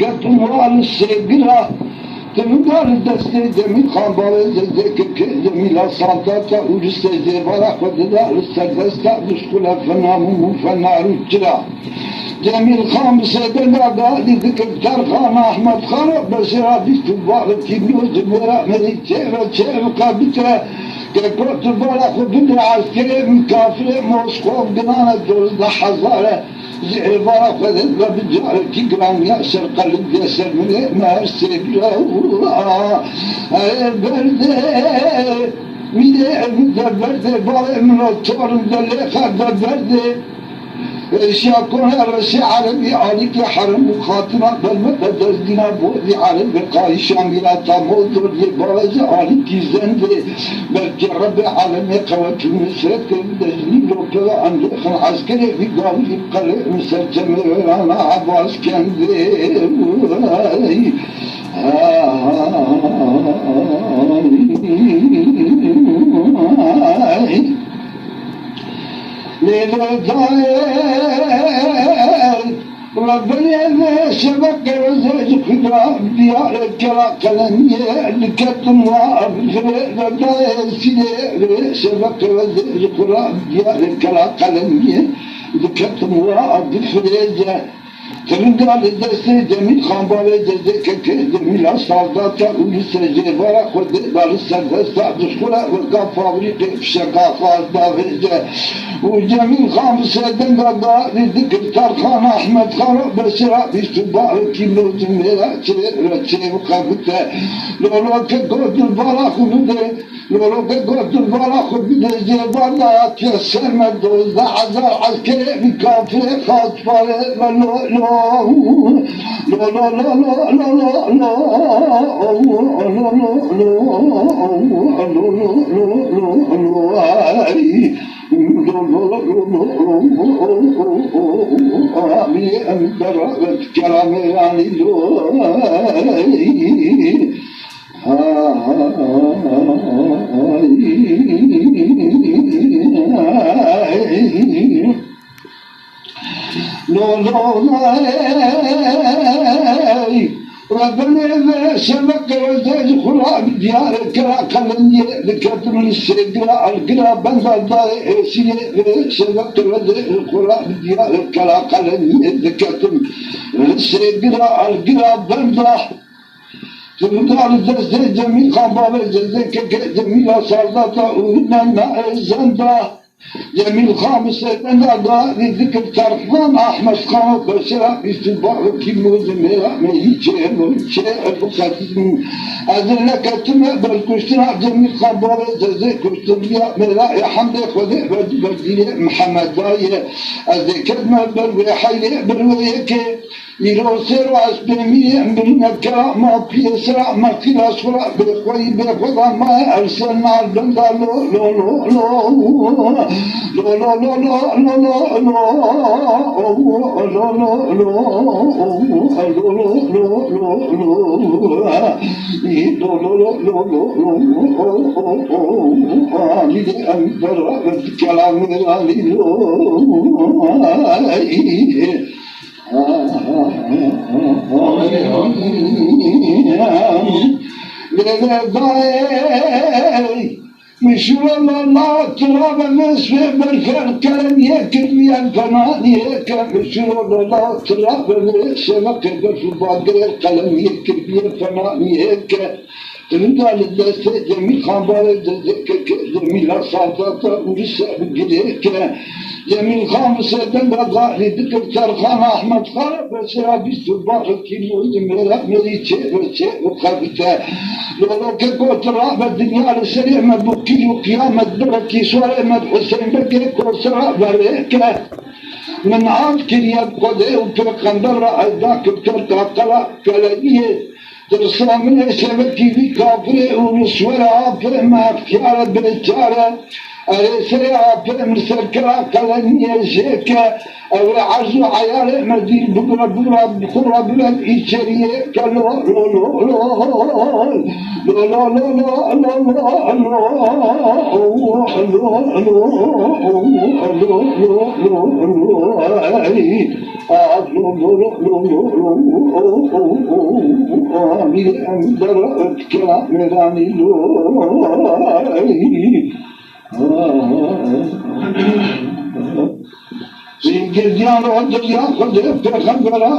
جت المرأة للسيدنا دمدار الدستي دمي قنبالة دمي لا صادتا وجستي برا خدنا السردستا بشكلها فنامهم وفنار الجرا دمي الخامسة دمدا لذكر دار خان أحمد خان بس رابي تبارك تبيوت برا مريت تعرف تعرف قابتها Декото была худуна Кирим кафе Москов гнана Дозда Хазара Зебара Фадет Бабиджара Киграм Ясер Калиб Ясер Мне Мерсер Яула Берде Миле Берде Бала Милотор Далеха Берде Берде سيكون الرسالة بعليك حرم مخاطرة بالمتدرسين بوضي على البقاء شاملة موضوع لبرز عليك زند بالجرب على مقوات مصر تبدأني لوكلا عن العسكري في قول القلع مصر جميرانا عباس كان Ay. للغزال ربنا ما سبق وزوجك رب ديارك كلام الكتم ربنا سيدي سبق وزوجك رب ديارك كلام ذكرتم وعد فريزه Трудна ли да се деми хамбале деде кеке демила солдата улица жевара ходи дали сарда садыш кула вырка фабрика пшака фазда везе у джамин хам седен гада риди киртар хан ахмед хан бесира бистуба кимлотин мера чеве чеве кабуте лоло ке годил бара худуде godur bala kunude jevara ke serme dozda azar askere bir kafire fatfare ve lo lo lo lo lo lo lo lo No, مولاي ربنا سبق وزاد خلاب ديار الكرا قلن ذكرت السقرا الكرا بنت سي سبق وزاد خلاب ديار الكرا قلن ذكرت السقرا الكرا بنت Sınırlar zezde cemil kabale zezde keke cemil asarda da uyunan da ezanda. يمين الخامس أنا لذكر الترفضان أحمد قام بشرا يستبار في من ما يجي ما يجي بخاتم أذن لك تما بالكشتنا جميل خبر زي كشتنا ملا يا حمد خذ بدي محمد داية هذا كلمة بالوحي بالوحي yeke يروسر أسبمي من كرام بيسرع ما كلا سرع بخوي بخوضا ما أرسلنا البندا لو لو لو لو لو لو لو لو لذي مش والله ما تراب نسبة بالخير كلام يكن يا فنان يكن مش والله تراب نسبة بالخير كلام يكن يا فنان يكن Deminden demi kambalı demi la sadata ulis gidik demi kamseden da dahli dikir terkan Ahmet Kara besera bir sübbahı kimuydu merak meriçe reçe ve kabite lolo ke kotu rahmet dünya le seri emed bu kilu kıyamet bereki suar emed Hüseyin beke korsera vereke من عاد كريات قدي وتركن برا أداك بتركا قلا كلاجيه در سامن سبب تیوی کافره ما اختيار آفره اليس بلچاره أرسل عبد المسكرة قلن يزيك أو عز عيال مدين بقرة بقرة بقرة بقرة إشرية كلو لو لو لو لو لو لو لو لو لو لو Zingir diyanı öldür ya, kıldır, peygamber'e